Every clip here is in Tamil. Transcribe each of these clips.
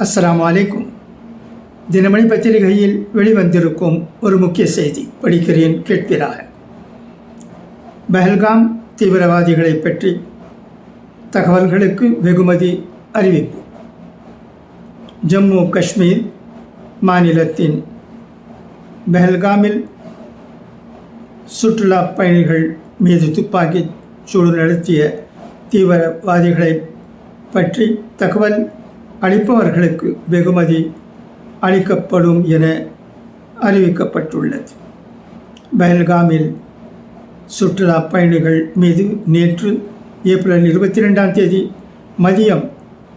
அஸ்லாம் அலைக்கும். தினமணி பத்திரிகையில் வெளிவந்திருக்கும் ஒரு முக்கிய செய்தி படிக்கிறேன் கேட்கிறாக பஹல்காம் தீவிரவாதிகளை பற்றி தகவல்களுக்கு வெகுமதி அறிவிப்பு. ஜம்மு காஷ்மீர் மாநிலத்தின் பெஹல்காமில் சுற்றுலா பயணிகள் மீது துப்பாக்கி சூடு நடத்திய தீவிரவாதிகளை பற்றி தகவல் அளிப்பவர்களுக்கு வெகுமதி அளிக்கப்படும் என அறிவிக்கப்பட்டுள்ளது. பஹல்காமில் சுற்றுலா பயணிகள் மீது நேற்று ஏப்ரல் இருபத்தி ரெண்டாம் தேதி மதியம்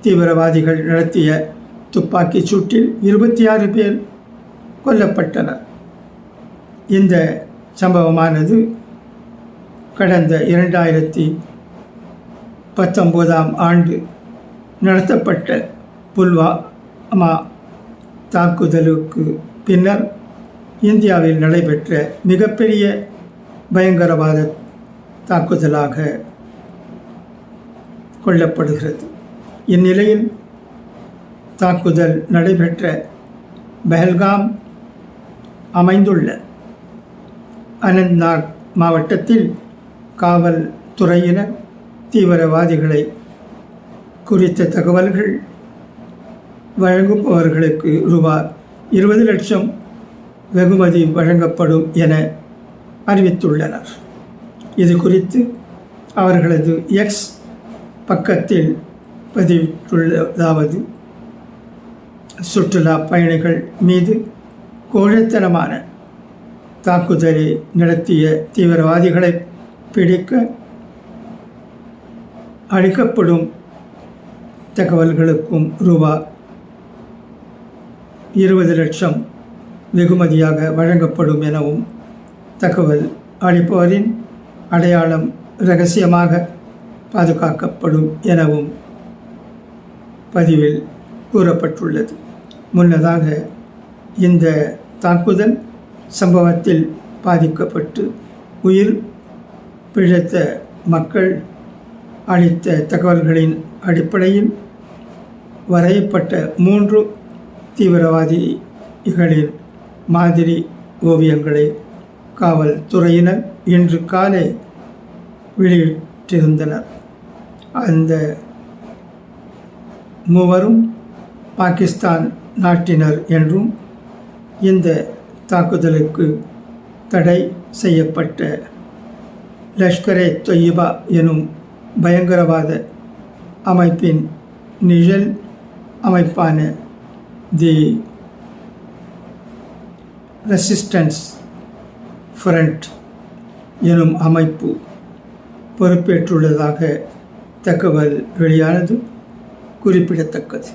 தீவிரவாதிகள் நடத்திய துப்பாக்கிச் சூட்டில் இருபத்தி ஆறு பேர் கொல்லப்பட்டனர். இந்த சம்பவமானது கடந்த இரண்டாயிரத்தி பத்தொம்போதாம் ஆண்டு நடத்தப்பட்ட புல்வாமா தாக்குதலுக்கு பின்னர் இந்தியாவில் நடைபெற்ற மிகப்பெரிய பயங்கரவாத தாக்குதலாக கொள்ளப்படுகிறது இந்நிலையில் தாக்குதல் நடைபெற்ற பெஹல்காம் அமைந்துள்ள அனந்த்நாக் மாவட்டத்தில் காவல்துறையினர் தீவிரவாதிகளை குறித்த தகவல்கள் வழங்குபவர்களுக்கு ரூபாய் இருபது லட்சம் வெகுமதி வழங்கப்படும் என அறிவித்துள்ளனர். இது குறித்து அவர்களது எக்ஸ் பக்கத்தில் பதிவிட்டுள்ளதாவது சுற்றுலா பயணிகள் மீது கோழைத்தனமான தாக்குதலை நடத்திய தீவிரவாதிகளை பிடிக்க அளிக்கப்படும் தகவல்களுக்கும் ரூபா இருபது லட்சம் வெகுமதியாக வழங்கப்படும் எனவும் தகவல் அளிப்பவரின் அடையாளம் ரகசியமாக பாதுகாக்கப்படும் எனவும் பதிவில் கூறப்பட்டுள்ளது. முன்னதாக இந்த தாக்குதல் சம்பவத்தில் பாதிக்கப்பட்டு உயிர் பிழைத்த மக்கள் அளித்த தகவல்களின் அடிப்படையில் வரையப்பட்ட மூன்று தீவிரவாதிகளின் மாதிரி ஓவியங்களை காவல்துறையினர் இன்று காலை வெளியிட்டிருந்தனர். அந்த மூவரும் பாகிஸ்தான் நாட்டினர் என்றும் இந்த தாக்குதலுக்கு தடை செய்யப்பட்ட லஷ்கரே தொய்யிபா எனும் பயங்கரவாத அமைப்பின் நிழல் அமைப்பான தி ரெசிஸ்டன்ஸ் ஃப்ரண்ட் எனும் அமைப்பு பொறுப்பேற்றுள்ளதாக தகவல் வெளியானது குறிப்பிடத்தக்கது.